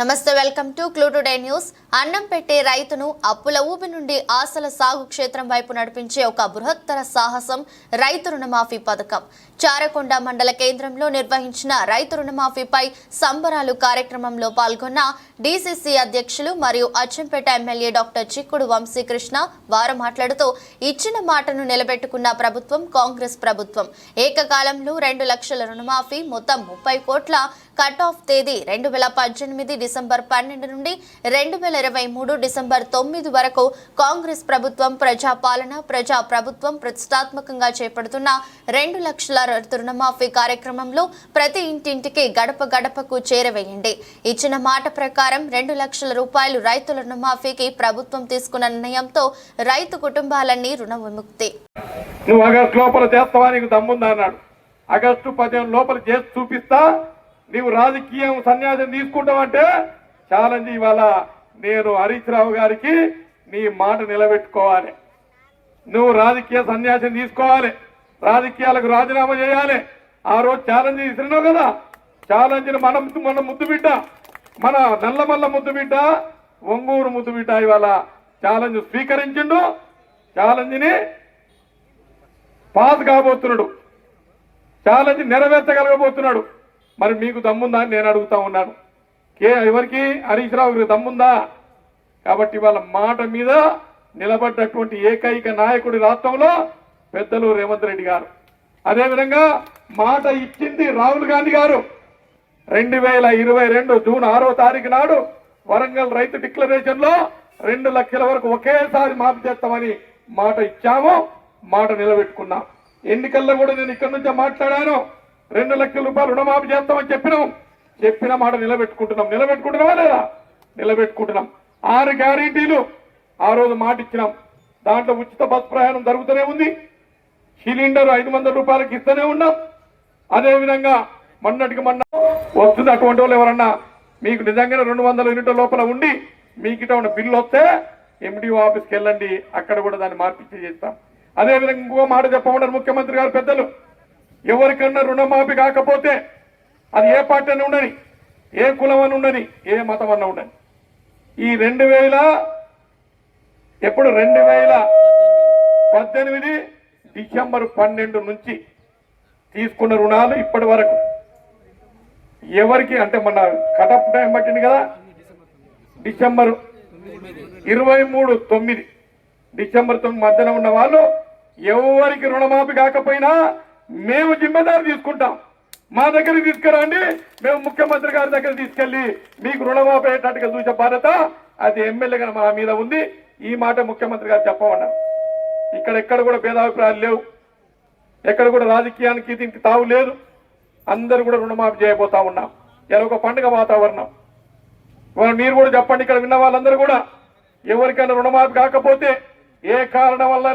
నమస్తే welcome to Clue Today News. అన్నం పెట్టే రైతును అప్పుల ఊబి నుండి ఆశల సాగు క్షేత్రం వైపు నడిపించే ఒక బృహత్తర సాహసం రైతు రుణమాఫీ పథకం. చారకొండ మండల కేంద్రంలో నిర్వహించిన రైతు రుణమాఫీపై సంబరాలు కార్యక్రమంలో పాల్గొన్న డీసీసీ అధ్యక్షులు మరియు అచ్చంపేట ఎమ్మెల్యే డాక్టర్ చిక్కుడు వంశీకృష్ణ వారు మాట్లాడుతూ ఇచ్చిన మాటను నిలబెట్టుకున్న ప్రభుత్వం కాంగ్రెస్ ప్రభుత్వం. ఏకకాలంలో రెండు లక్షల రుణమాఫీ మొత్తం ముప్పై కోట్ల కట్ ఆఫ్ తేదీ రెండు వేల పద్దెనిమిది డిసెంబర్ పన్నెండు నుండి రెండు వేల ఇరవై మూడు డిసెంబర్ తొమ్మిది వరకు కాంగ్రెస్ ప్రభుత్వం ప్రజాపాలన ప్రజాప్రభుత్వం ప్రజా ప్రభుత్వం ప్రతిష్టాత్మకంగా చేపడుతున్న రెండు లక్షల రుణమాఫీ కార్యక్రమంలో ప్రతి ఇంటింటికి గడప గడపకు చేరవేయండి. ఇచ్చిన మాట ప్రకారం రెండు లక్షల రూపాయలు రైతుల రుణమాఫీకి ప్రభుత్వం తీసుకున్న నిర్ణయంతో రైతు కుటుంబాలన్నీ రుణ విముక్తి. నువ్వు ఆగస్టు లోపల చేస్తావా నీకు దమ్ముందా అన్నాడు. ఆగస్టు పదిహేను లోపల చేసి చూపిస్తా నీవు రాజకీయం సన్యాసం తీసుకుంటావంటే ఛాలెంజ్ ఇవాళ నేను హరీష్ రావు గారికి నీ మాట నిలబెట్టుకోవాలి. నువ్వు రాజకీయ సన్యాసం తీసుకోవాలి. రాజకీయాలకు రాజీనామా చేయాలి. ఆ రోజు ఛాలెంజ్ ఇస్తున్నావు కదా. ఛాలెంజ్ మన మన ముద్దు బిడ్డ మన నల్లమల్ల ముద్దు బిడ్డ ఒంగూరు ముద్దు బిడ్డ ఇవాళ ఛాలెంజ్ స్వీకరించిండు. ఛాలెంజ్ని పాస్ కాబోతున్నాడు. ఛాలెంజ్ నెరవేర్చగలగబోతున్నాడు. మరి మీకు దమ్ముందా అని నేను అడుగుతా ఉన్నాను. కే ఎవరికి? హరీష్ రావు దమ్ముందా? కాబట్టి వాళ్ళ మాట మీద నిలబడ్డటువంటి ఏకైక నాయకుడి రాష్ట్రంలో పెద్దలు రేవంత్ రెడ్డి గారు. అదేవిధంగా మాట ఇచ్చింది రాహుల్ గాంధీ గారు. రెండు వేల ఇరవై రెండు జూన్ ఆరో తారీఖు నాడు వరంగల్ రైతు డిక్లరేషన్లో రెండు లక్షల వరకు ఒకేసారి మాఫీ చేస్తామని మాట ఇచ్చాము. మాట నిలబెట్టుకున్నాం. ఎన్నికల్లో కూడా నేను ఇక్కడి నుంచే మాట్లాడాను. రెండు లక్షల రూపాయలు రుణమాఫీ చేస్తామని చెప్పినాం. చెప్పిన మాట నిలబెట్టుకుంటున్నాం. నిలబెట్టుకుంటున్నావా లేదా? నిలబెట్టుకుంటున్నాం. ఆరు గ్యారెంటీలు ఆ రోజు మాట ఇచ్చినాం దాంట్లో ఉచిత బస్ ప్రయాణం జరుగుతూనే ఉంది. సిలిండర్ ఐదు వందల రూపాయలకి ఇస్తూనే ఉన్నాం. అదేవిధంగా మొన్నటికి మొన్న వస్తుంది అటువంటి వాళ్ళు ఎవరన్నా మీకు నిజంగానే రెండు వందల యూనిట్ల లోపల ఉండి మీకు ఉన్న బిల్లు వస్తే ఎండిఓ ఆఫీస్కి వెళ్ళండి. అక్కడ కూడా దాన్ని మార్పిచ్చి చేస్తాం. అదేవిధంగా ఇంకో మాట చెప్పమన్నారు ముఖ్యమంత్రి గారు పెద్దలు. ఎవరికన్నా రుణమాఫీ కాకపోతే అది ఏ పార్టీ అని ఉండని ఏ కులం అని ఉండని ఏ మతం అన్న ఉండని. ఈ రెండు వేల ఎప్పుడు రెండు వేల పద్దెనిమిది డిసెంబర్ పన్నెండు నుంచి తీసుకున్న రుణాలు ఇప్పటి వరకు. ఎవరికి అంటే మన కటప్ టైం పట్టింది కదా? డిసెంబర్ ఇరవై మూడు తొమ్మిది. డిసెంబర్ తొమ్మిది మధ్యన ఉన్న వాళ్ళు ఎవరికి రుణమాఫీ కాకపోయినా మేము జిమ్మెదారు తీసుకుంటాం. మా దగ్గరికి తీసుకురండి మేము ముఖ్యమంత్రి గారి దగ్గర తీసుకెళ్ళి మీకు రుణమాఫీ అయ్యేటట్టుగా చూసే బాధ్యత అది ఎమ్మెల్యేగా మా మీద ఉంది. ఈ మాట ముఖ్యమంత్రి గారు చెప్పమన్నారు. ఇక్కడ ఎక్కడ కూడా భేదాభిప్రాయాలు లేవు. ఎక్కడ కూడా రాజకీయానికి దీనికి తావు లేదు. అందరూ కూడా రుణమాఫీ చేయబోతా ఉన్నాం. ఇలా ఒక పండుగ వాతావరణం. మీరు కూడా చెప్పండి ఇక్కడ విన్న వాళ్ళందరూ కూడా ఎవరికైనా రుణమాఫీ కాకపోతే ఏ కారణం వల్ల